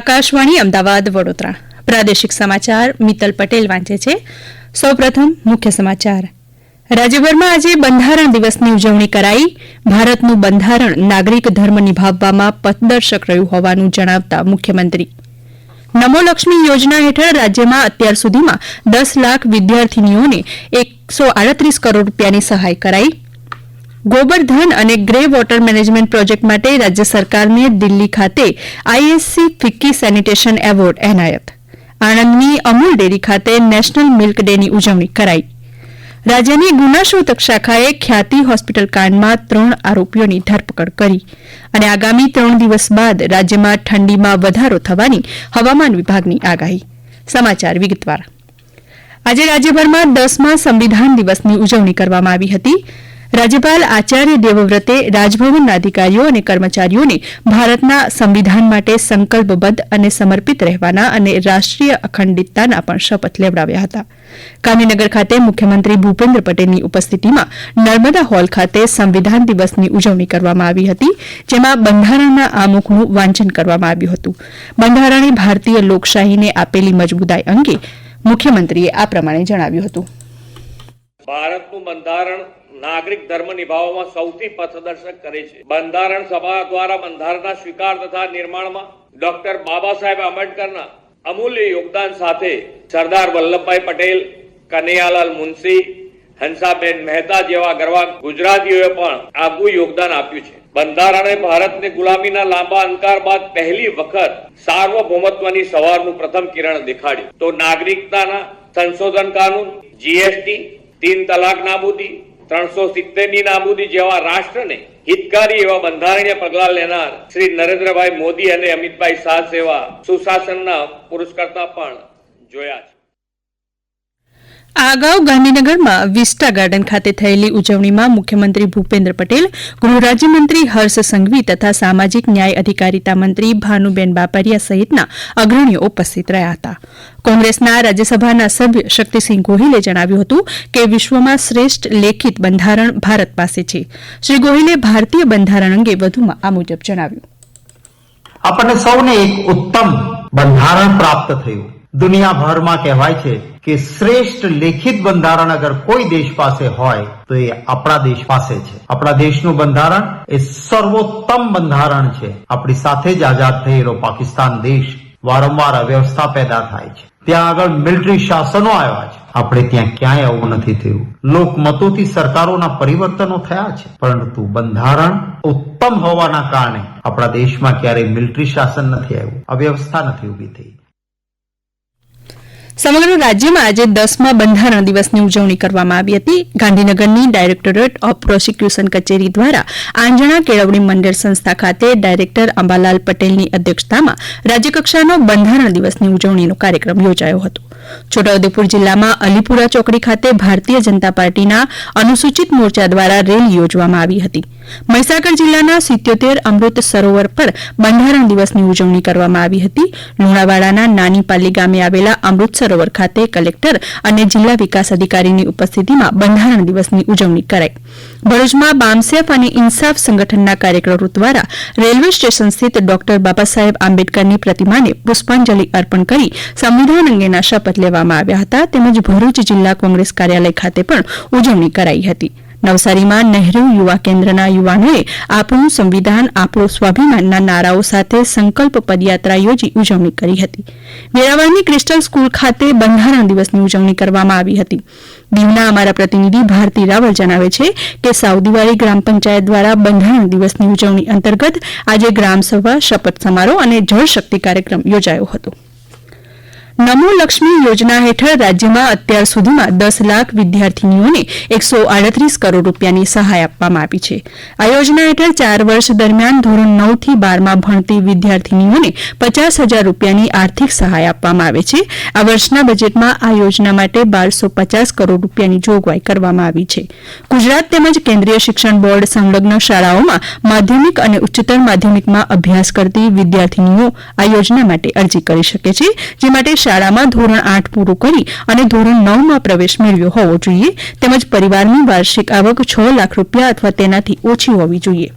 આકાશવાણી, અમદાવાદ, વડોદરા. પ્રાદેશિક સમાચાર મિત્તલ પટેલ વાંચે છે. સૌપ્રથમ મુખ્ય સમાચાર. રાજ્યભરમાં આજે બંધારણ દિવસની ઉજવણી કરાઈ. ભારતનું બંધારણ નાગરિક ધર્મ નિભાવવામાં પથદર્શક રહ્યું હોવાનું જણાવતા મુખ્યમંત્રી. નમો લક્ષ્મી યોજના હેઠળ રાજ્યમાં અત્યાર સુધીમાં દસ લાખ વિદ્યાર્થીનીઓને એકસો આડત્રીસ કરોડ રૂપિયાની સહાય કરાઈ. ગોબરધન અને ગ્રે વોટર મેનેજમેન્ટ પ્રોજેક્ટ માટે રાજ્ય સરકારને દિલ્હી ખાતે આઈએસસી ફિક્કી સેનિટેશન એવોર્ડ એનાયત. આણંદની અમૂલ ડેરી ખાતે નેશનલ મિલ્ક ડેની ઉજવણી કરાઈ. રાજ્યની ગુનાશોધક શાખાએ ખ્યાતિ હોસ્પિટલ કાંડમાં ત્રણ આરોપીઓની ધરપકડ કરી અને આગામી ત્રણ દિવસ બાદ રાજ્યમાં ઠંડીમાં વધારો થવાની હવામાન વિભાગની આગાહી. સમાચાર વિગતવાર. આજે રાજ્યભરમાં દસમા સંવિધાન દિવસની ઉજવણી કરવામાં આવી હતી. રાજ્યપાલ આચાર્ય દેવવ્રતે રાજભવનના અધિકારીઓ અને કર્મચારીઓને ભારતના સંવિધાન માટે સંકલ્પબદ્ધ અને સમર્પિત રહેવાના અને રાષ્ટ્રીય અખંડિતતાના પણ શપથ લેવડાવ્યા હતા. ગાંધીનગર ખાતે મુખ્યમંત્રી ભૂપેન્દ્ર પટેલની ઉપસ્થિતિમાં નર્મદા હોલ ખાતે સંવિધાન દિવસની ઉજવણી કરવામાં આવી હતી, જેમાં બંધારણના આમુખનું વાંચન કરવામાં આવ્યું હતું. બંધારણે ભારતીય લોકશાહીને આપેલી મજબૂતાઈ અંગે મુખ્યમંત્રીએ આ પ્રમાણે જણાવ્યું હતું. ભારતનું બંધારણ નાગરિક ધર્મ નિભાવવામાં સૌથી પથદર્શક કરે છે. બંધારણ સભા દ્વારા બંધારણના સ્વીકાર તથા નિર્માણમાં ડોક્ટર બાબા સાહેબ આંબેડકરના અમૂલ્ય યોગદાન સાથે સરદાર વલ્લભભાઈ પટેલ, કનૈયાલાલ મુનશી, હંસાબેન મહેતા જેવા ગરવા ગુજરાતીઓએ પણ આગવું યોગદાન આપ્યું છે. બંધારણે ભારતને ગુલામીના લાંબા અંકાર બાદ પહેલી વખત સાર્વભૌમત્વની સવારનું પ્રથમ કિરણ દેખાડ્યું. તો નાગરિકતાના સંશોધન કાનૂન જીએસટી તીન તલાક નાબૂદી ત્રણસો સિત્તેરની નાબૂદી જેવા રાષ્ટ્રને હિતકારી એવા બંધારણીય પગલાં લેનાર શ્રી નરેન્દ્રભાઈ મોદી અને અમિતભાઈ શાહ જેવા સુશાસનના પુરસ્કર્તા પણ જોયા છે. આ અગાઉ ગાંધીનગરમાં વિસ્ટા ગાર્ડન ખાતે થયેલી ઉજવણીમાં મુખ્યમંત્રી ભૂપેન્દ્ર પટેલ ગૃહ હર્ષ સંઘવી તથા સામાજિક ન્યાય અધિકારીતા મંત્રી ભાનુબેન બાપરિયા સહિતના અગ્રણીઓ ઉપસ્થિત રહ્યા હતા. કોંગ્રેસના રાજ્યસભાના સભ્ય શક્તિસિંહ ગોહિલે જણાવ્યું હતું કે વિશ્વમાં શ્રેષ્ઠ લેખિત બંધારણ ભારત પાસે છે. શ્રી ગોહિલે ભારતીય બંધારણ અંગે વધુમાં આ મુજબ જણાવ્યું. આપણને સૌને એક ઉત્તમ બંધારણ પ્રાપ્ત થયું. દુનિયાભરમાં કહેવાય છે કે શ્રેષ્ઠ લેખિત બંધારણ અગર કોઈ દેશ પાસે હોય, તો એ આપણા દેશ પાસે છે. આપણા દેશનું બંધારણ એ સર્વોત્તમ બંધારણ છે. આપણી સાથે જ આઝાદ થયેલો પાકિસ્તાન દેશ વારંવાર અવ્યવસ્થા પેદા થાય છે. ત્યાં આગળ મિલિટરી શાસનો આવ્યા છે. આપણે ત્યાં ક્યાંય આવું નથી થયું. લોકમતોથી સરકારોના પરિવર્તનો થયા છે. પરંતુ બંધારણ ઉત્તમ હોવાના કારણે આપણા દેશમાં ક્યારેય મિલિટરી શાસન નથી આવ્યું. અવ્યવસ્થા નથી ઊભી થઈ. સમગ્ર રાજ્યમાં આજે દસમા બંધારણ દિવસની ઉજવણી કરવામાં આવી હતી. ગાંધીનગરની ડાયરેક્ટોરેટ ઓફ પ્રોસિક્યુશન કચેરી દ્વારા આંજણા કેળવણી મંડળ સંસ્થા ખાતે ડાયરેક્ટર અંબાલાલ પટેલની અધ્યક્ષતામાં રાજ્યકક્ષાનો બંધારણ દિવસની ઉજવણીનો કાર્યક્રમ યોજાયો હતો. છોટાઉદેપુર જિલ્લામાં અલીપુરા ચોકડી ખાતે ભારતીય જનતા પાર્ટીના અનુસૂચિત મોરચા દ્વારા રેલી યોજવામાં આવી હતી. મહીસાગર જિલ્લાના સિત્યોતેર અમૃત સરોવર પર બંધારણ દિવસની ઉજવણી કરવામાં આવી હતી. લુણાવાડાના નાની પાલી ગામે આવેલા અમૃત સરોવર ખાતે કલેક્ટર અને જિલ્લા વિકાસ અધિકારીની ઉપસ્થિતિમાં બંધારણ દિવસની ઉજવણી કરાઈ. ભરૂચમાં બામસેફ અને ઇન્સાફ સંગઠનના કાર્યકરો દ્વારા રેલવે સ્ટેશન સ્થિત ડોક્ટર બાબાસાહેબ આંબેડકરની પ્રતિમાને પુષ્પાંજલિ અર્પણ કરી સંવિધાન અંગેના શપથ લેવામાં આવ્યા હતા. તેમજ ભરૂચ જિલ્લા કોંગ્રેસ કાર્યાલય ખાતે પણ ઉજવણી કરાઈ હતી. નવસારીમાં નહેરુ યુવા કેન્દ્રના યુવાનોએ આપણું સંવિધાન, આપણો સ્વાભિમાનના નારાઓ સાથે સંકલ્પ પદયાત્રા યોજી ઉજવણી કરી હતી. વેરાવળની ક્રિસ્ટલ સ્કૂલ ખાતે બંધારણ દિવસની ઉજવણી કરવામાં આવી હતી. દીવના અમારા પ્રતિનિધિ ભારતી રાવલ જણાવે છે કે સાઉદીવાડી ગ્રામ પંચાયત દ્વારા બંધારણ દિવસની ઉજવણી અંતર્ગત આજે ગ્રામસભા, શપથ સમારોહ અને જળશક્તિ કાર્યક્રમ યોજાયો હતો. નમો લક્ષ્મી યોજના હેઠળ રાજ્યમાં અત્યાર સુધીમાં દસ લાખ વિદ્યાર્થીનીઓને એકસો આડત્રીસ કરોડ રૂપિયાની સહાય આપવામાં આવી છે. આ યોજના હેઠળ ચાર વર્ષ દરમિયાન ધોરણ નવથી બારમાં ભણતી વિદ્યાર્થીનીઓને પચાસ હજાર રૂપિયાની આર્થિક સહાય આપવામાં આવે છે. આ વર્ષના બજેટમાં આ યોજના માટે બારસો પચાસ કરોડ રૂપિયાની જોગવાઈ કરવામાં આવી છે. ગુજરાત તેમજ કેન્દ્રીય શિક્ષણ બોર્ડ સંલગ્ન શાળાઓમાં માધ્યમિક અને ઉચ્ચતર માધ્યમિકમાં અભ્યાસ કરતી વિદ્યાર્થીનીઓ આ યોજના માટે અરજી કરી શકે છે, જે માટે શાળામાં ધોરણ આઠ પૂરું કરી અને ધોરણ નવમાં પ્રવેશ મેળવ્યો હોવો જોઈએ. તેમજ પરિવારની વાર્ષિક આવક છ લાખ રૂપિયા અથવા તેનાથી ઓછી હોવી જોઈએ.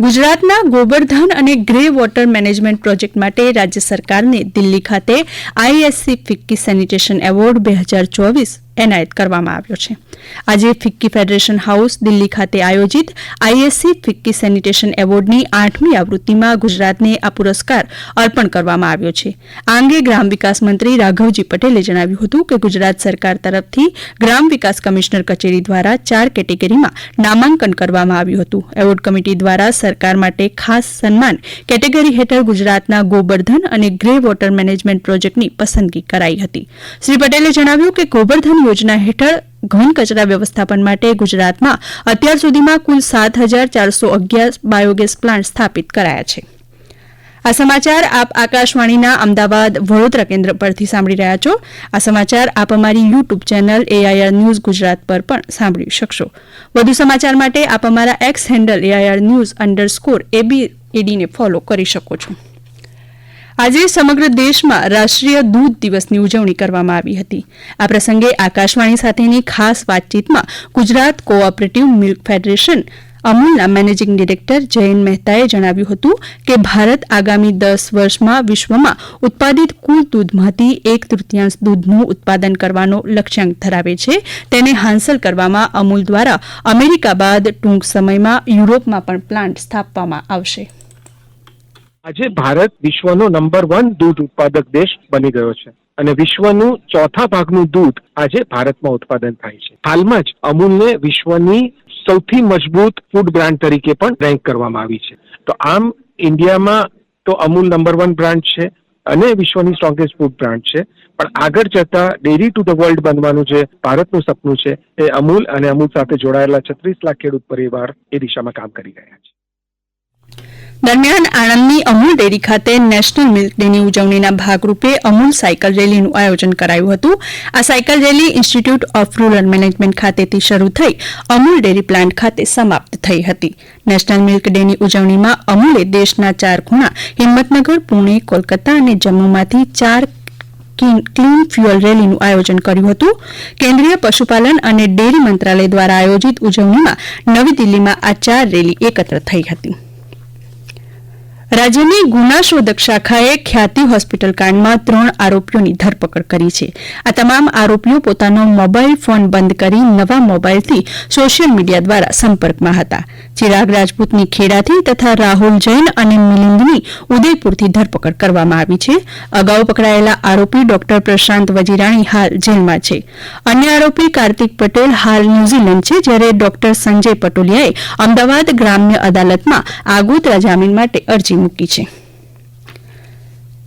ગુજરાતના ગોબરધન અને ગ્રે વોટર મેનેજમેન્ટ પ્રોજેક્ટ માટે રાજ્ય સરકારને દિલ્હી ખાતે આઈએસસી ફિક્કી સેનિટેશન એવોર્ડ બે હજાર ચોવીસ એનાયત કરવામાં આવ્યો છે. આજે ફિક્કી ફેડરેશન હાઉસ દિલ્હી ખાતે આયોજિત આઈએસસી ફિક્કી સેનિટેશન એવોર્ડની આઠમી આવૃત્તિમાં ગુજરાતને આ પુરસ્કાર અર્પણ કરવામાં આવ્યો છે. આ અંગે ગ્રામ વિકાસ મંત્રી રાઘવજી પટેલે જણાવ્યું હતું કે ગુજરાત સરકાર તરફથી ગ્રામ વિકાસ કમિશનર કચેરી દ્વારા ચાર કેટેગરીમાં નામાંકન કરવામાં આવ્યું હતું. એવોર્ડ કમિટી દ્વારા સરકાર માટે ખાસ સન્માન કેટેગરી હેઠળ ગુજરાતના ગોબરધન અને ગ્રે વોટર મેનેજમેન્ટ પ્રોજેક્ટની પસંદગી કરાઈ હતી. શ્રી પટેલે જણાવ્યું કે ગોબરધન યોજના હેઠળ ઘન કચરા વ્યવસ્થાપન માટે ગુજરાતમાં અત્યાર સુધીમાં કુલ સાત હજાર ચારસો અગિયાર બાયોગેસ પ્લાન્ટ સ્થાપિત કરાયા છે. આ સમાચાર આપ આકાશવાણીના અમદાવાદ વડોદરા કેન્દ્ર પરથી સાંભળી રહ્યા છો. આ સમાચાર આપ અમારી YouTube channel AIR news Gujarat પર પણ સાંભળી શકશો. વધુ સમાચાર માટે આપ અમારા X handle AIR news underscore એબીએડીને follow કરી શકો છો. આજે સમગ્ર દેશમાં રાષ્ટ્રીય દૂધ દિવસની ઉજવણી કરવામાં આવી હતી. આ પ્રસંગે આકાશવાણી સાથેની ખાસ વાતચીતમાં ગુજરાત કોઓપરેટિવ મિલ્ક ફેડરેશન અમૂલના મેનેજિંગ ડિરેક્ટર જયંત મહેતાએ જણાવ્યું હતું કે ભારત આગામી દસ વર્ષમાં વિશ્વમાં ઉત્પાદિત કુલ દૂધમાંથી એક તૃતીયાંશ દૂધનું ઉત્પાદન કરવાનો લક્ષ્યાંક ધરાવે છે. તેને હાંસલ કરવામાં અમૂલ દ્વારા અમેરિકા બાદ ટૂંક સમયમાં યુરોપમાં પણ પ્લાન્ટ સ્થાપવામાં આવશે. આજે ભારત વિશ્વનો નંબર વન દૂધ ઉત્પાદક દેશ બની ગયો છે અને વિશ્વનું ચોથા ભાગનું દૂધ આજે ભારતમાં ઉત્પાદન થાય છે. હાલમાં જ અમૂલને વિશ્વની સૌથી મજબૂત ફૂડ બ્રાન્ડ તરીકે પણ રેન્ક કરવામાં આવી છે. તો આમ ઇન્ડિયામાં તો અમૂલ નંબર વન બ્રાન્ડ છે અને વિશ્વની સ્ટ્રોંગેસ્ટ ફૂડ બ્રાન્ડ છે. પણ આગળ જતા ડેરી ટુ ધ વર્લ્ડ બનવાનું જે ભારતનું સપનું છે, એ અમૂલ અને અમૂલ સાથે જોડાયેલા છત્રીસ લાખ ખેડૂત પરિવાર એ દિશામાં કામ કરી રહ્યા છે. દરમિયાન આણંદની અમૂલ ડેરી ખાતે નેશનલ મિલ્ક ડેની ઉજવણીના ભાગરૂપે અમૂલ સાયકલ રેલીનું આયોજન કરાયું હતું. આ cycle rally institute of rural management ખાતેથી શરૂ થઈ અમૂલ ડેરી પ્લાન્ટ ખાતે સમાપ્ત થઈ હતી. નેશનલ મિલ્ક ડેની ઉજવણીમાં અમૂલે દેશના ચાર ખૂણા હિંમતનગર, પુણે, કોલકાતા અને જમ્મુમાંથી ચાર ક્લીન ફ્યુઅલ રેલીનું આયોજન કર્યું હતું. કેન્દ્રીય પશુપાલન અને ડેરી મંત્રાલય દ્વારા આયોજિત ઉજવણીમાં નવી દિલ્હીમાં આ ચાર રેલી એકત્ર થઈ હતી. રાજ્યની ગુનાશોધક શાખાએ ખ્યાતિ હોસ્પિટલ કાંડમાં ત્રણ આરોપીઓની ધરપકડ કરી છે. આ તમામ આરોપીઓ પોતાનો મોબાઈલ ફોન બંધ કરી નવા મોબાઈલથી સોશિયલ મીડિયા દ્વારા સંપર્કમાં હતા. ચિરાગ રાજપૂતની ખેડાથી તથા રાહુલ જૈન અને મિલિંદની ઉદયપુરથી ધરપકડ કરવામાં આવી છે. અગાઉ પકડાયેલા આરોપી ડોક્ટર પ્રશાંત વજીરાણી હાલ જેલમાં છે. અન્ય આરોપી કાર્તિક પટેલ હાલ ન્યૂઝીલેન્ડ છે, જ્યારે ડોક્ટર સંજય પટોલિયાએ અમદાવાદ ગ્રામ્ય અદાલતમાં આગોતરા જામીન માટે અરજી મૂકી છે.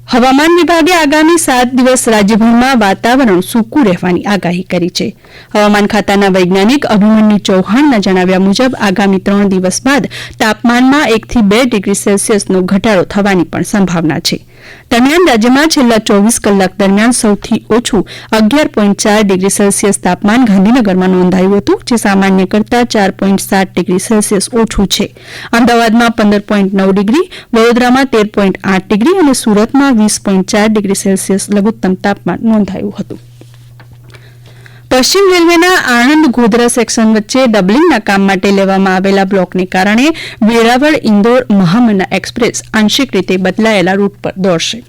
હવામાન વિભાગે આગામી સાત દિવસ રાજ્યભરમાં વાતાવરણ સૂકું રહેવાની આગાહી કરી છે. હવામાન ખાતાના વૈજ્ઞાનિક અભિમન્યુ ચૌહાણના જણાવ્યા મુજબ, આગામી ત્રણ દિવસ બાદ તાપમાનમાં એકથી બે ડિગ્રી સેલ્સિયસનો ઘટાડો થવાની પણ સંભાવના છે. દરમિયાન રાજ્યમાં છેલ્લા ચોવીસ કલાક દરમિયાન સૌથી ઓછું અગિયાર પોઈન્ટ ચાર ડિગ્રી સેલ્સિયસ તાપમાન ગાંધીનગરમાં નોંધાયું હતું, જે સામાન્ય કરતાં ચાર પોઈન્ટ સાત ડિગ્રી સેલ્સિયસ ઓછું છે. અમદાવાદમાં પંદર પોઈન્ટ નવ ડિગ્રી, વડોદરામાં તેર પોઈન્ટ આઠ ડિગ્રી અને સુરતમાં વીસ પોઈન્ટ ચાર ડિગ્રી સેલ્સિયસ લઘુત્તમ તાપમાન નોંધાયું હતું. પશ્ચિમ રેલવેના આણંદ ગોધરા સેક્શન વચ્ચે ડબલિંગના કામ માટે લેવામાં આવેલા બ્લોકને કારણે વેરાવળ ઇન્દોર મહામના એક્સપ્રેસ આંશિક રીતે બદલાયેલા રૂટ પર દોડશે.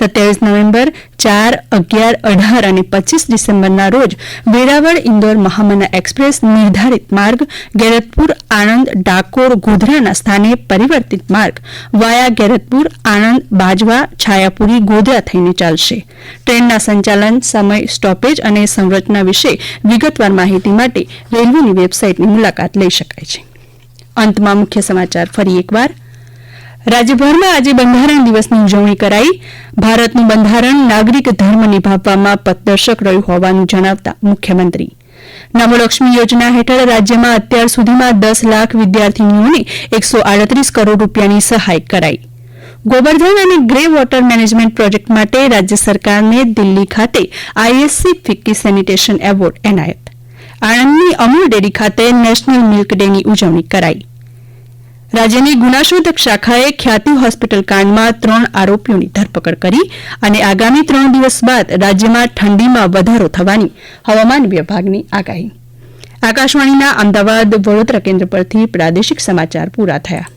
સત્યાવીસ નવેમ્બર ચાર, અગિયાર, અઢાર અને પચીસ ડિસેમ્બરના રોજ વેરાવળ ઇન્દોર મહામના એક્સપ્રેસ નિર્ધારિત માર્ગ, ગેરતપુર આણંદ ડાકોર ગોધરાના સ્થાને પરિવર્તિત માર્ગ, વાયા ગેરતપુર આણંદ બાજવા છાયાપુરી ગોધરા થઈને ચાલશે. ટ્રેનના સંચાલન, સમય, સ્ટોપેજ અને સંરચના વિશે વિગતવાર માહિતી માટે રેલવેની વેબસાઇટની મુલાકાત લઈ શકાય છે. અંતમાં મુખ્ય સમાચાર ફરી એકવાર. રાજ્યભરમાં આજે બંધારણ દિવસની ઉજવણી કરાઈ. ભારતનું બંધારણ નાગરિક ધર્મ નિભાવવામાં પથદર્શક રહ્યું હોવાનું જણાવતા મુખ્યમંત્રી. નવલક્ષ્મી યોજના હેઠળ રાજ્યમાં અત્યાર સુધીમાં દસ લાખ વિદ્યાર્થીનીઓને એકસો આડત્રીસ કરોડ રૂપિયાની સહાય કરાઈ. ગોબરધન અને ગ્રે વોટર મેનેજમેન્ટ પ્રોજેક્ટ માટે રાજ્ય સરકારને દિલ્હી ખાતે આઈએસસી ફિક્કી સેનિટેશન એવોર્ડ એનાયત. આણંદની અમૂલ ડેરી ખાતે નેશનલ મિલ્ક ડેની ઉજવણી કરાઈ. રાજ્યની ગુનાશોધક શાખાએ ખ્યાતિ હોસ્પિટલ કાંડમાં ત્રણ આરોપીઓની ધરપકડ કરી અને આગામી ત્રણ દિવસ બાદ રાજ્યમાં ઠંડીમાં વધારો થવાની હવામાન વિભાગની આગાહી. આકાશવાણીના અમદાવાદ વડોદરા કેન્દ્ર પરથી પ્રાદેશિક સમાચાર પૂરા થયા.